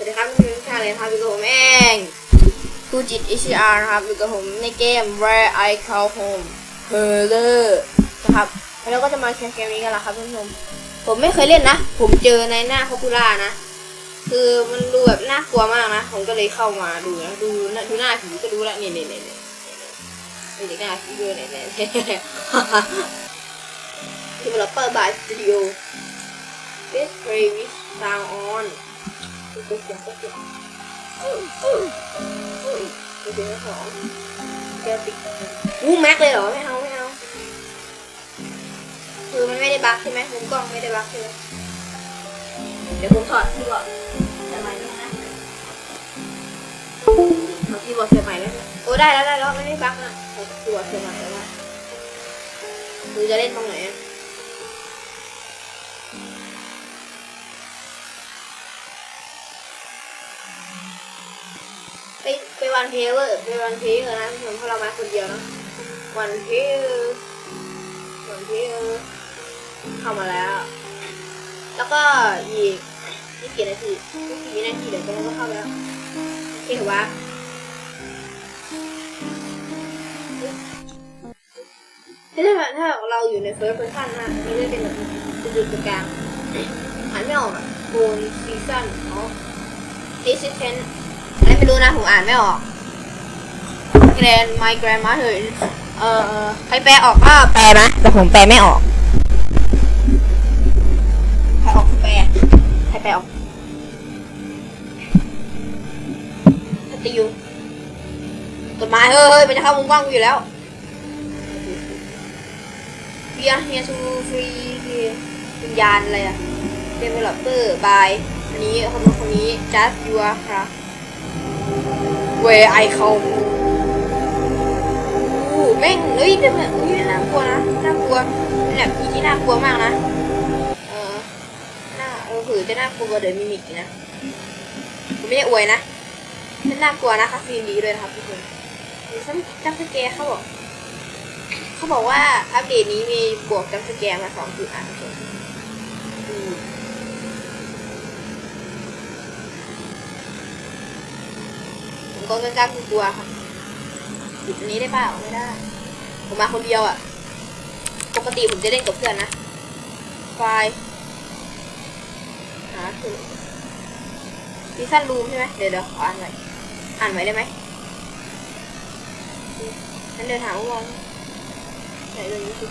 วัสดีครับทุกท่านเลยครับอยู่กับผมเองคูจิตอิชิอาร์นะครับอยู่กับผมในเกม Where I Call Home h e r e r นะครับแล้วก็จะมาแข่งเกมนี้กันละครับท่านผู้ชมผมไม่เคยเล่นนะ ผมเจอในหน้า Popular นะ คือมันดูแบบน่ากลัวมากนะ ผมก็เลยเข้ามาดูนะดูนะดูหน้าผีก็รู้แล้วนี่นี่นี่นี่นี่เด็กหน้าผีด้วยเนี่เนี่ยเนี่ย Developer by Studio This play with sound on ตัวเสียงตัวเสียงตัวเสียงสองแกติดวูแม็กเลยเหรอไม่เอาไม่เอาคือมันไม่ได้บั๊กใช่ไหมมุมกล้องไม่ได้บั๊กใช่ไหมเดี๋ยวผมถอดที่บอร์ดใส่ใหม่ด้วยนะเอาที่บอร์ดใส่ใหม่แล้วนะโอ้ได้แล้วได้แล้วไม่ได้บั๊กนะเอาที่บอร์ดใส่ใหม่แล้วนะคือจะเล่นตรงไหนอะ ไปไปวันเพเวอร์ไปวันเพเวอร์นะผมเพราะเรามาคนเดียวนะวันเพลวันเพลเข้ามาแล้ว แล้วก็อีกนี่กี่นาทีกี่นาทีเดี๋ยวจะก็เข้าแล้วโอเคถือว่าถ้าถ้าเราอยู่ในเฟิร์สเพอร์ซันนะนี่ได้เป็นแบบจุดจุดกลางอ่านไม่ออกอะโบนซีซั่นอ๋อ assistant อะไร ไม่รู้นะ ผมอ่านไม่ออก grand my grandmother เอ่อใครแปลออกก็แปลนะแต่ผมแปลไม่ออก ใครออกแปล ใครแปลออกสติอยู่ต้นไม้เฮ้ยเฮ้ยมันจะเข้ามุมกว้างกูอยู่แล้วเบียร์เฮียซูฟรีวิญญาณอะไรอะ developer by อันนี้คนนู้นคนนี้ just your ครับ where I come อู้แม่งเฮ้ยแต่แบบอุ้ยน่ากลัวนะน่ากลัวเป็นแบบผีที่น่ากลัวมากนะ เออน่าเออผือจะน่ากลัวกว่าเดอะมิมิกนะผมไม่ได้อวยนะมันน่ากลัวนะคาซีนดีด้วยนะครับทุกคนมีซัมจัมสแกร์เขาบอกเขาบอกว่าอัปเดตนี้มีบวกจัมสแกร์มาสองจุดอะทุกคนอืม ก็กล้ากลัวครับหยุดนี้ได้เปล่าไม่ได้ ผมมาคนเดียวอะ่ะ ปกติผมจะเล่นกับเพื่อนนะไฟล์หาถึงซีซั่นรูมใช่ไหมเดี๋ยวเดี๋ยวขออ่านหน่อยอ่านไว้ได้ไหมฉันเดินหาว่าวไหนเรื่องนี้คือ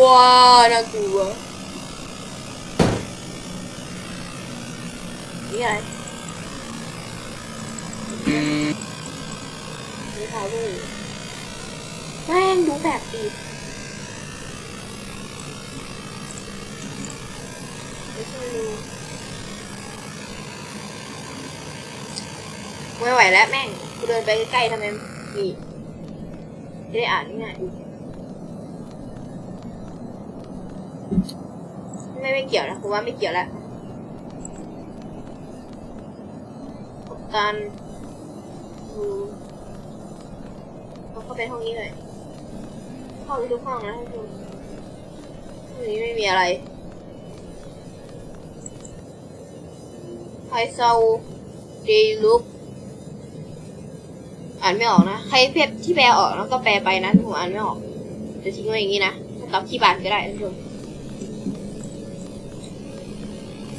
ว้าวน่ากลัวนี่อะไร นี่ค่ะลูกแม่งดูแบบดีไม่ช่ดูไม่ไหวแล้วแม่งกูเดินไปใกล้ๆทำไมนี่ไม่ได้อ่านง่ายๆไม่ไม่เกี่ยวนะผมว่าไม่เกี่ยวแล้วการดู เข้าไปห้องนี้หน่อยเข้าไปทุกห้องนะท่านห้องนี้ไม่มีอะไรไฮโซเดลุกอ่านไม่ออกนะ ใครเพียบที่แปลออกแล้วก็แปลไปนะผมอ่านไม่ออกจะทิ้งไว้อย่างนี้นะตับที่บานก็ได้ท่านผู้ชม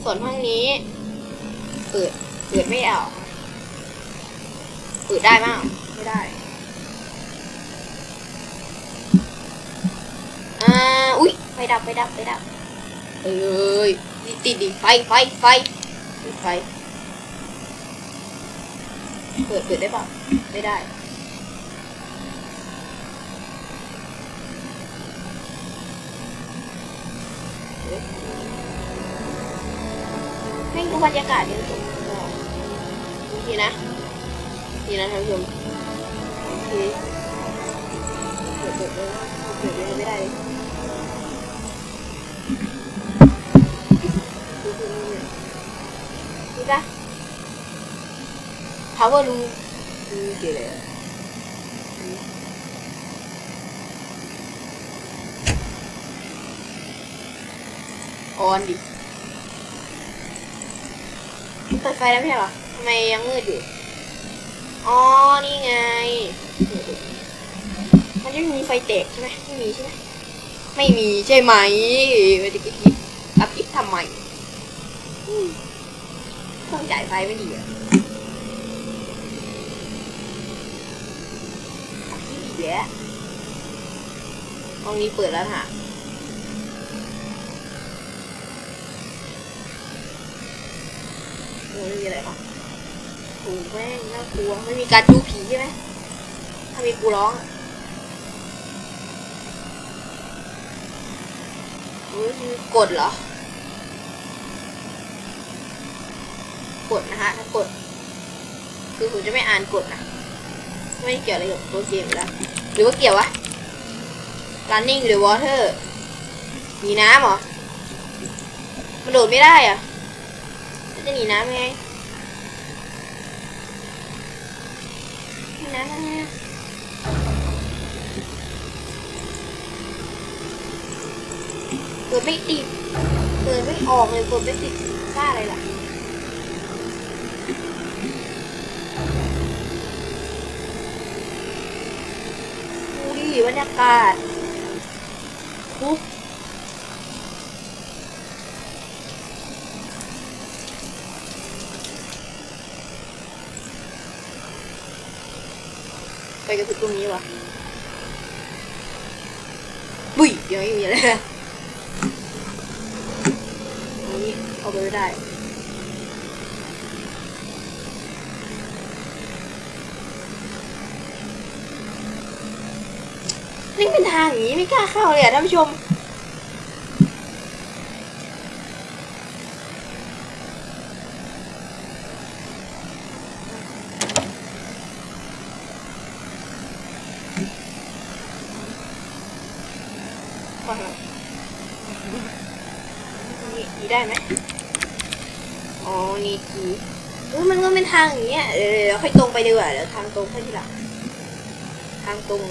ส่วนห้องนี้ เปิด เปิดไม่ออกเปิดได้มั้งไม่ได้ อ่า อุ้ยไฟดับไฟดับไฟดับ เอ้ยติดติดดิไฟไฟไฟไฟ เปิดเปิดได้เปล่าไม่ได้ ให้ดูบรรยากาศดีที่สุดดีนะดีนะท่านผู้ชมโอเคเปิดเปิดเลย เปิดเลยไม่ได้เลยดูดูดูเนี่ยนี่จ้ะ power room ดูเก๋เลยออนดิเปิดไฟแล้วไม่ใช่หรอทำไมยังมืดอยู่ อ๋อ นี่ไง ยังมีไฟแตกใช่ไหมไม่มีใช่ไหมไม่มีใช่ไหมไม่ได้คิดอัพอิฟทำไมต้องจ่ายไฟไม่ดีเหรอะเดี๋ยวห้องนี้เปิดแล้วค่ะไม่มีอะไรหรอกโอ้แม่งน่ากลัวไม่มีการดูผีใช่ไหมถ้ามีกูร้องอะเฮ้ย กดเหรอ กดนะฮะถ้ากด คือผมจะไม่อ่านกดนะ ไม่เกี่ยวอะไรกับตัวเกมแล้ว หรือว่าเกี่ยววะ running หรือ water หนีน้ำเหรอมันโดดไม่ได้อะจะหนีน้ำไง ไม่ติดเปิดไม่ออกเลยเปิดไม่ติดค่าอะไรล่ะดูดิบรรยากาศคุกไปกระตุกตรงนี้วะบุ้ยยังไม่มีอะไรเลยอันนี้ เอาไปได้นี่เป็นทางอย่างนี้ไม่กล้าเข้าเลยอะท่านผู้ชมฟังหน่อยนี่นี่ได้ไหม นี่ทีเออมันก็เป็นทางอย่างเงี้ยเดี๋ยวเดี๋ยวเราค่อยตรงไปดีกว่าเดี๋ยวทางตรงค่อยทีหลังทางตรง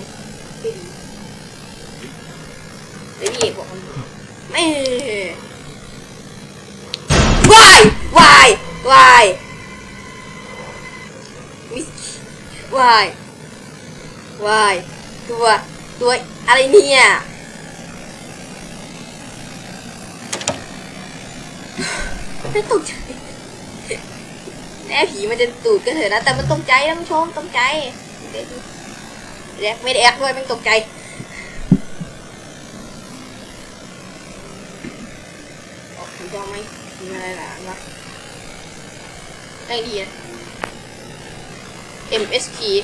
ไม่ดีเดี๋ยวพี่เอกบอกมันไม่วายวายวายวายวายตัวตัวอะไรเนี่ยไม่ตกใจ แน่ผีมันจะตูดก็เถอะนะ แต่มันตกใจนะผู้ชมตกใจเดี๋ยวดูแรกไม่ได้แอกด้วยมันตกใจออกถึงจะไหมมีอะไรหลานวะได้ดีอะ MS key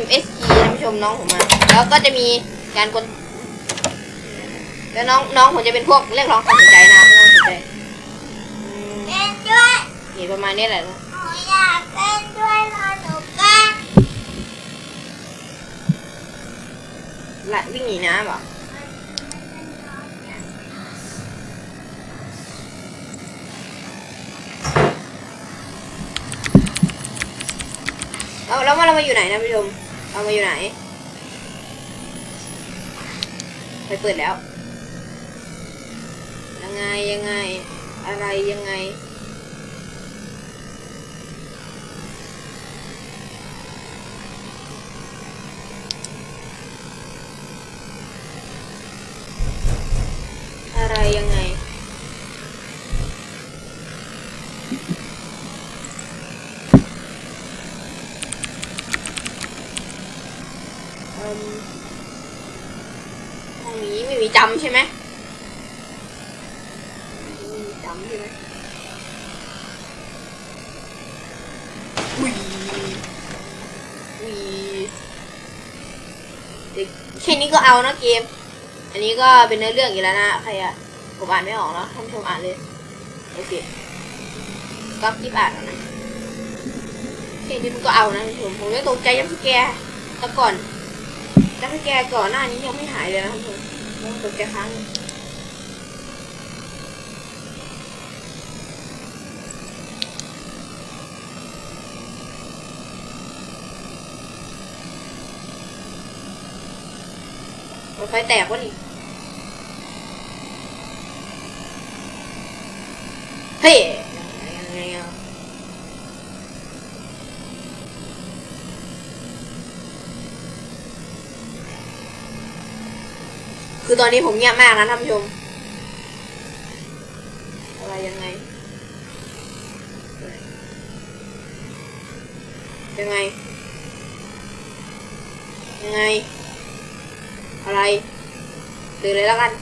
MS key ท่านผู้ชมน้องผมมา แล้วก็จะมีการกดแล้วน้องน้องผมจะเป็นพวกเรียกร้องความสนใจ เล่นด้วยนี่ประมาณนี้แหละนะหนูอยากเล่นด้วยพอหนูก็ละวิ่งหนีน้ำเหรอแล้วแล้วเรามาอยู่ไหนนะผู้ชมเรามาอยู่ไหน ไปเปิดแล้ว ยังไงยังไง อะไรยังไง อะไรยังไง เอิ่มห้องนี้ไม่มีจำใช่ไหมไม่มีจำใช่ไหมอุ้ยอุ้ยเด็ก แค่นี้ก็เอานะเกม อันนี้ก็เป็นเนื้อเรื่องอยู่แล้วนะใครอะผมอ่านไม่ออกเนอะท่านผู้ชมอ่านเลย โอเค ก็คลิปอ่านนะแค่นี้มันก็เอานะท่านผู้ชมผมไม่ตกใจยับสแกร์แต่ก่อนยับสแกร์ก่อนหน้านี้ยังไม่หายเลยนะท่านผู้ชมตกใจครั้งหนึ่งรถ ไฟแตกวะนี่เฮ้ยยังไงอะคือตอนนี้ผมเงียบมากนะท่านผู้ชม อะไรยังไง ยังไง ยังไง อะไรตื่นเลยแล้วกัน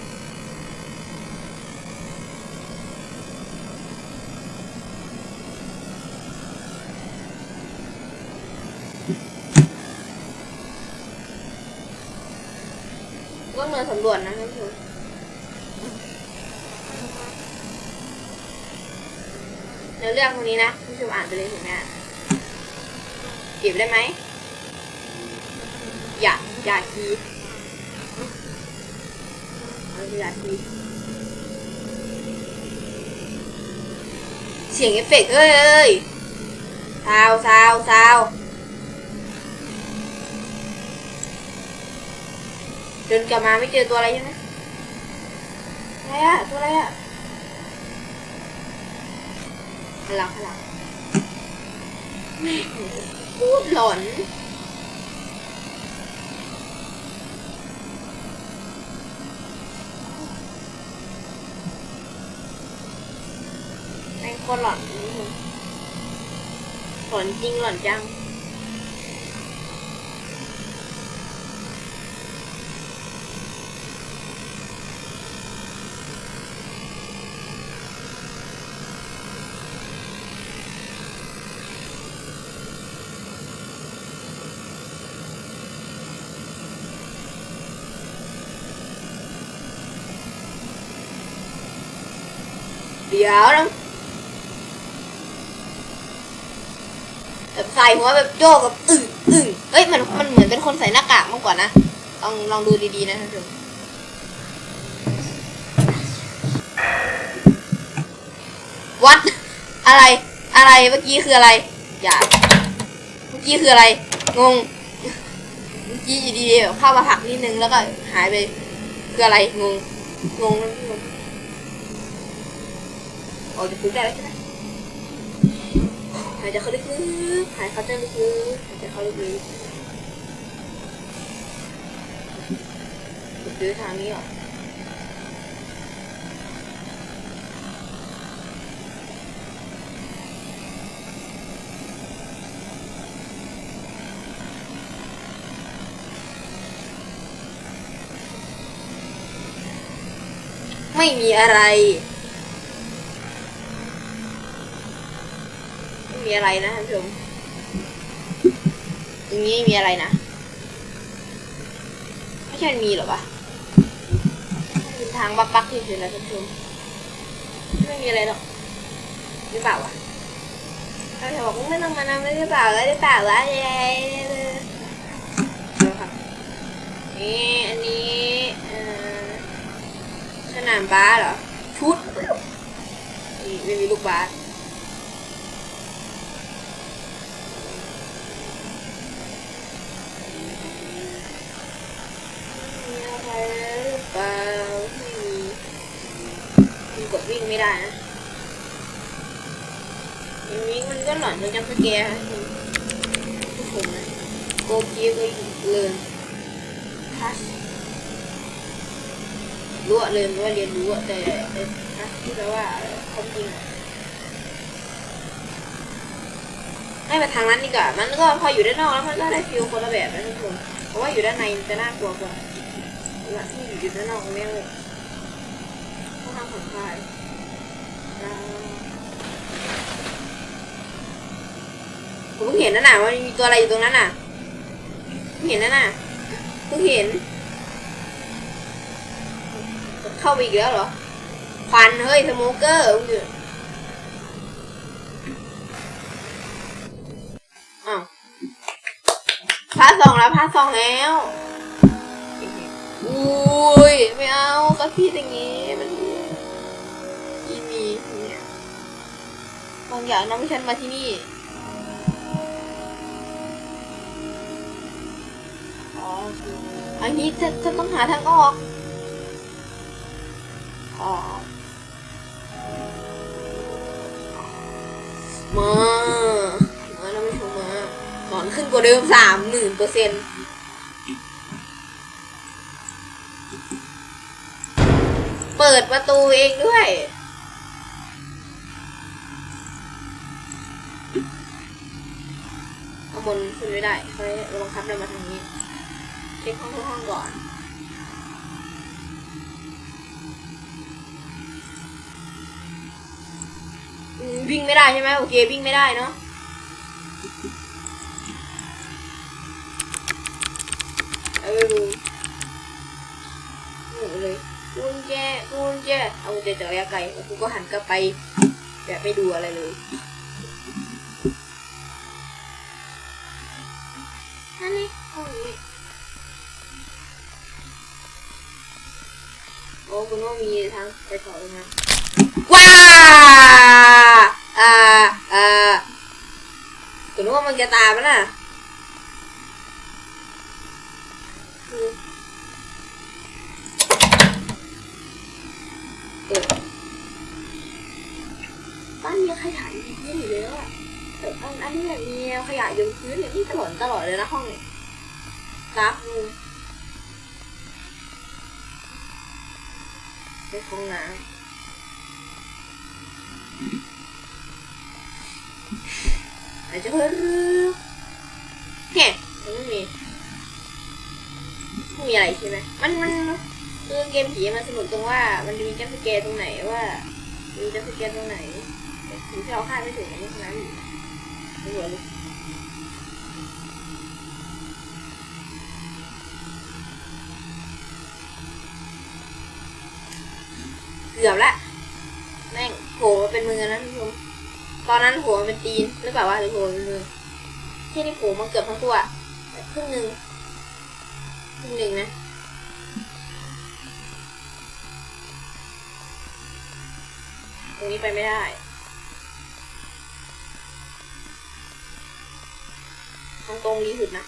ก็เงินสำรวจนะท่านผู้ชมเนื้อเรื่องตรงนี้นะท่านผู้ชมอ่านไปเลยถึงหน้าเก็บได้ไหมอย่าอย่าคี เอาอย่าคีเสียงเอฟเฟกต์เอ้ยเอ้ยซาวซาวซาวเดินกลับมาไม่เจอตัวอะไรใช่ไหมอะไรอะตัวอะไรอะพลังพลังแม่งพูดหลอน แม่งโคตรหลอนนี่มึงหลอนจริงหลอนจังเดี๋ยวนะแบบ ใส่หัวแบบโยกแบบอึ่งอึ่งเฮ้ยมันมันเหมือนเป็นคนใส่หน้ากากมากกว่านะลองลองดูดีๆนะท่านผู้ชมวัดอะไรอะไรเมื่อกี้คืออะไร อย่า เมื่อกี้คืออะไร งง เมื่อกี้อยู่ดีๆแบบเข้ามาผักนิดนึงแล้วก็หายไป คืออะไร งง งงนะท่านผู้ชมออกจากคุกได้แล้วใช่ไหม หายใจเข้าลึกๆหายเข้าใจลึกๆหายใจเข้าลึกๆซื้อทางนี้เหรอไม่มีอะไร ม่มีอะไรนะท่านผู้ชมตรงนี้ไม่มีอะไรนะ ไม่ใช่มีหรอปะเป็นทางบักบักๆเฉยๆนะท่านผู้ชมไม่มีอะไรหรอกหรือเปล่าวะเขาจะบอกว่าไม่ต้องมานำไม่ได้เปล่าแล้วได้เปล่าวะเย้นี่อันนี้สนามบาสเหรอชุดนี่ไม่มีลูกบาส มีอะไรหรือ เปล่าไม่มีมีกดวิ่งไม่ได้นะอย่างวิ่งมันก็หลอนจนจำสแกร์ฮะผู้ชมนะโกเกียก็เลินทัชรู้อะเรียนว่าเรียนรู้อะแต่แต่ทัชที่แปลว่าความจริงให้ไปทางนั้นดีกว่ามันก็พออยู่ด้านนอกแล้วมันก็ได้ฟิลคนละแบบนะทุกคนเพราะว่าอยู่ด้านในจะน่ากลัวกว่า เวลาที่อยู่ด้านนอกแม่งเลยค่อนข้างผ่อนคลายอ่าผมเพิ่งเห็นนั่นน่ะว่ามีตัวอะไรอยู่ตรงนั้นน่ะเพิ่งเห็นนั่นน่ะเพิ่งเห็น เข้าไปอีกแล้วเหรอควันเฮ้ยสโมเกอร์อยู่อ้าวพาสองแล้วพาสองแล้ว อุ้ยไม่เอาก็คิดอย่างงี้มันอีมีเนี่ยบางอย่างนำให้ฉันมาที่นี่อ๋ออันนี้จะจะต้องหาทางออกอ๋อมา มาแล้วไม่ชมมาหมอนขึ้นกว่าเดิมสามหมื่นเปอร์เซ็นต์ เปิดประตูเองด้วยข้างบนขึ้นไม่ได้เขาเราบังคับเดินมาทางนี้ เช็คห้องทุกห้องก่อน วิ่งไม่ได้ใช่ไหมโอเค วิ่งไม่ได้เนาะเอาไปดูหนูเลย กุญแจกุญแจเอากุญแจจากระยะไกลแล้วกูก็หันกลับไปแบบไม่ดูอะไรเลยอันนี้ห้องนี้โอ้คุณว่ามีทางไปต่อตรงนั้นว้าอ่าอ่ากูนึกว่ามันจะตามมันน่ะคือ เออบ้านมีขยะอยู่พื้นอยู่แล้วอะเอออันอันนี้แบบมีขยะอยู่พื้นอยู่ที่ถนนตลอดเลยนะห้องนี่ยกราฟนูในห้องน้ำอาจจะเพิ่มแค่ไม่มีไม่มีอะไรใช่ไหมมันมัน คือเกมผีมันสนุกตรงว่า มันจะมีจัมสแกร์ตรงไหนว่า มีจัมสแกร์ตรงไหนถึงที่เราคาดไม่ถึงอันนี้เท่านั้นไม่เหมือนเลยเกือบละแม่งโผล่มาเป็นมือนะทุกคนตอนนั้นหัวมันเป็นตีนหรือเปล่าวะหรือหัวเป็นมือที่นี่หัวมันเกือบทั้งตัวแต่ครึ่งหนึ่งครึ่งหนึ่งนะ รงนี้ไปไม่ได้ทางตรงดีสุดนะ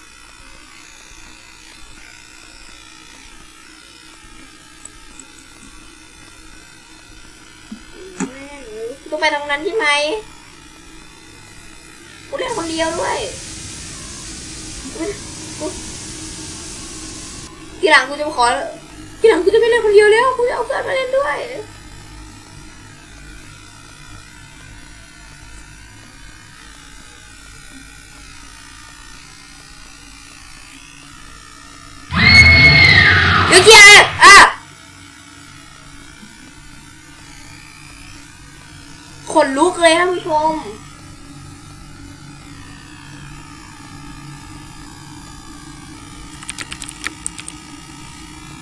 แม่ต้องไปทางนั้นใช่ไหมกูเล่นคนเดียวด้วยกูทีหลังกูจะขอ ทีหลังกูจะไม่เล่นคนเดียวแล้ว กูจะเอาเพื่อนมาเล่นด้วย ลุกเลยท่านผู้ชม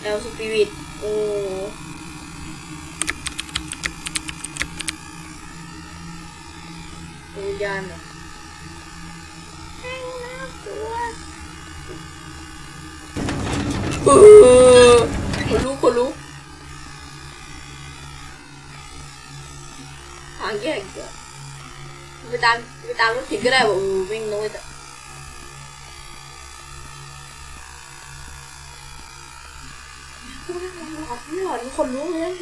แล้วสปิริตโอ้วิญญาณเหรอแม่งน่ากลัวเออคนลุกคนลุก ไปตามไปตามรถเข็นก็ได้บอกเออวิ่งลงไปแต่ไม่หลอดไม่หลอดคนรู้เลย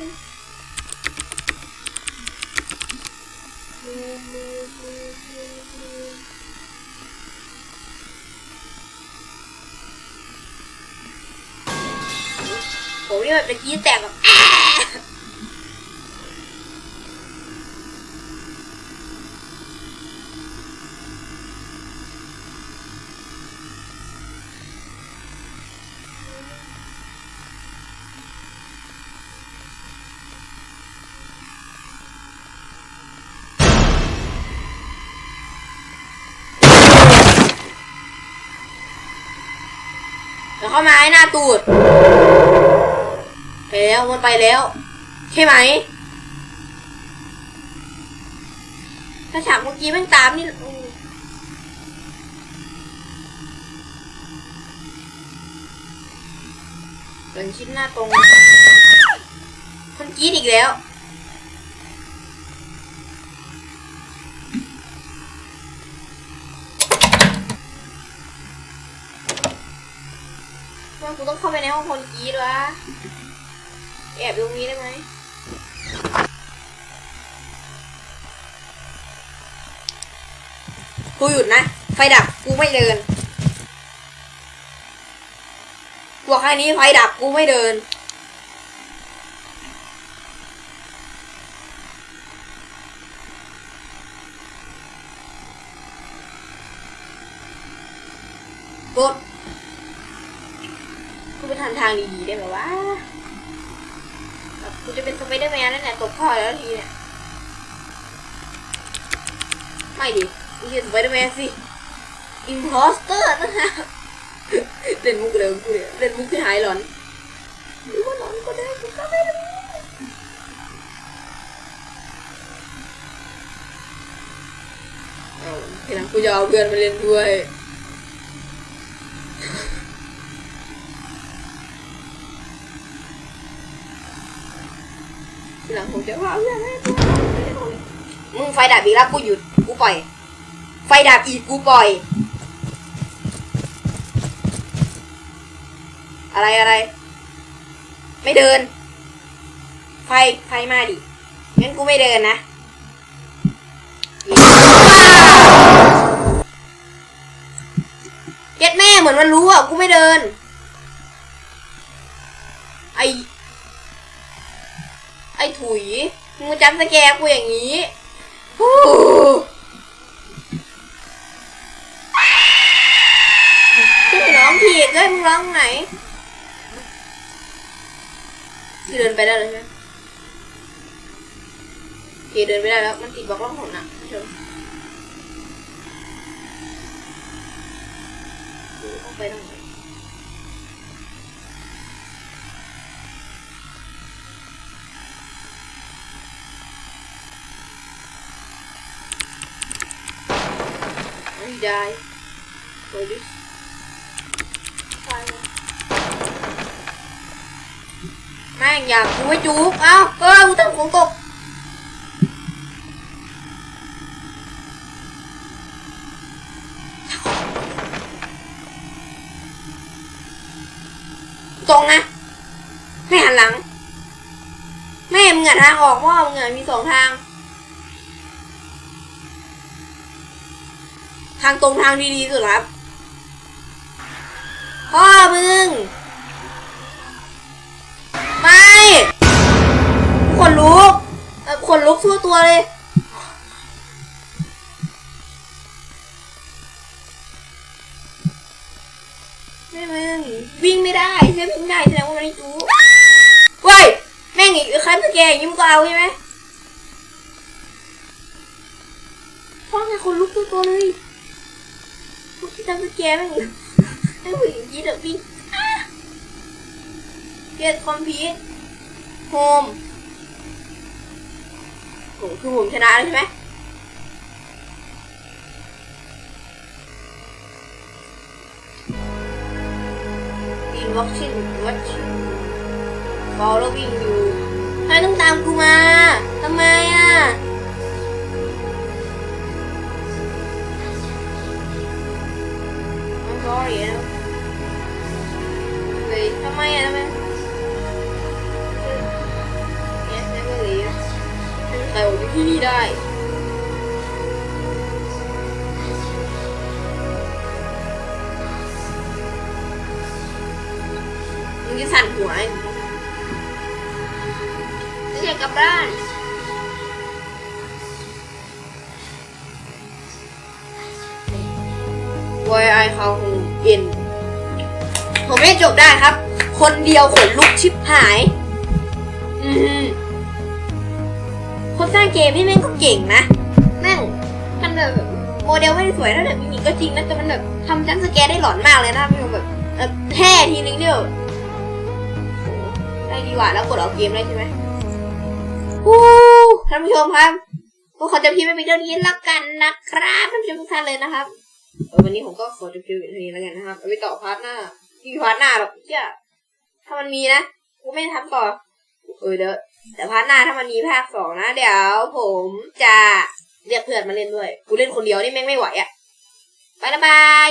ผมนี่แบบตะกี้แตกแบบ เข้ามาให้หน้าตูดไปแล้วมันไปแล้ว ใช่ไหม ถ้าฉากเมื่อกี้ม่งตามนี่มเป็นชิ้นหน้าตรง คนกรีดอีกแล้ว กูต้องเข้าไปในห้องคนกรีดวะแอบตรงนี้ได้ไหมกูหยุดนะ ไฟดับกูไม่เดินบอกแค่นี้ไฟดับกูไม่เดินกดกู ไปทำทางดีๆได้ไหมวะแบบกูจะเป็นสไปเดอร์แมนนั่นแหละตกท่อแล้วทีเนี่ย ไม่ดิไม่ใช่สไปเดอร์แมนสิอิมพอสเตอร์นะฮะเล่นมุกเดิมกูเนี่ยเล่นมุกที่หายหลอนหรือว่าหลอนก็ได้กูก็ไม่รู้เอาทีหลังกูจะเอาเพื่อนมาเล่นด้วย ทีหลังผมจะว่าเพื่อนให้ด้วยมึงไฟดับอีกแล้วกูหยุดกูปล่อย ไฟดับอีกกูปล่อย อะไรอะไร ไม่เดิน ไฟไฟมาดิงั้นกูไม่เดินนะเก็ดแม่เหมือนมันรู้อะกูไม่เดิน ไอ ไอ้ถุย มึงจำสแกร์กูอย่างนี้ฮู้พี่ร้องผิดเลยมึงร้องไหนคือเดินไปได้เลยใช่ไหมเคเดินไปได้แล้ว มันติดบล็อกล่องหนอะเชิญดูต้องไปทางไหน I die for this. Fire. แม่งอยากกูไม่จุกเอ้าเออกูทำของตกตรงนะไม่หันหลัง แม่มึงอะทางออกพ่อมึงอะมีสองทาง ทางตรงทางที่ดีสุดครับ พ่อมึง ไม่ขนลุกขนลุกทั่วตัวเลย ไม่มึง วิ่งไม่ได้ใช่วิ่งได้แสดงว่ามันไม่จูเว้ย แม่งอีกใครเพื่อแกอย่างนี้มึงก็เอาใช่ไหมพ่อไงคนลุกทั่วตัวเลย ที่ทำสแกนแม่งไอ้ผู้หญิงยีดอะวิ่งเกียดคอมพิวโฮมโหคือผมชนะแล้วใช่ไหมอินวัคชินวัช following you ทำไมต้องตามกูมาทำไมอะ Why I Come Home In ผมไม่จบได้ครับ คนเดียวขนลุกชิบหาย อืมคนสร้างเกมนี่แม่งก็เก่งนะแม่งมันแบบโมเดลไม่ได้สวยเท่าแบบมินิก็จริงนะแต่มันแบบทำจังสแกร์ได้หลอนมากเลยนะพี่แบบแท้ทีนึงเนี่ยแบบโอ้ได้ดีกว่าแล้วกดออกเกมได้ใช่ไหมฮู้ท่านผู้ชมครับก็ขอจบคลิปไปเพียงนี้แล้วกันนะครับท่านผู้ชมทุกท่านเลยนะครับ วันนี้ผมก็ขอจบคลิปเท่านี้แล้วกันนะครับเอาไปต่อพาร์ทหน้าพี่พาร์ทหน้าหรอกเชี่ยถ้ามันมีนะกูไม่ทำต่อเออเด้อแต่พาร์ทหน้าถ้ามันมีภาคสองนะเดี๋ยว ผมจะเรียกเพื่อนมาเล่นด้วย กูเล่นคนเดียวนี่แม่งไม่ไหวอะ่ะ ไปละบาย